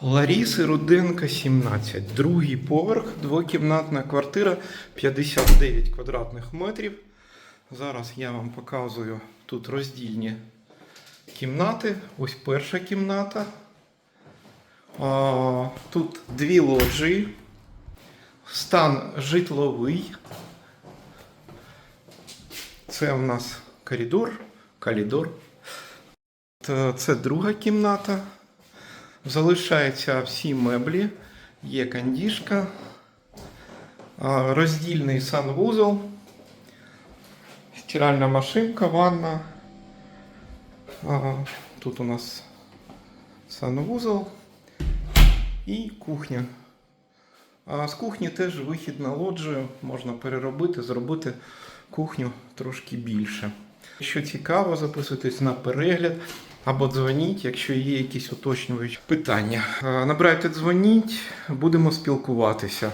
Ларіси Руденка, 17. Другий поверх, двокімнатна квартира, 59 квадратних метрів. Зараз я вам показую тут роздільні кімнати. Ось перша кімната. А, Тут дві лоджії. Стан житловий. Це у нас коридор. Коридор. Це друга кімната. Залишаються всі меблі. Є кондішка. Роздільний санвузол. Стиральна машинка, ванна. Тут у нас санвузол і кухня. З кухні теж вихід на лоджію можна переробити, зробити кухню трошки більше. Якщо цікаво, записуйтесь на перегляд або дзвоніть, якщо є якісь уточнюючі питання. А, Набирайте, дзвоніть, будемо спілкуватися.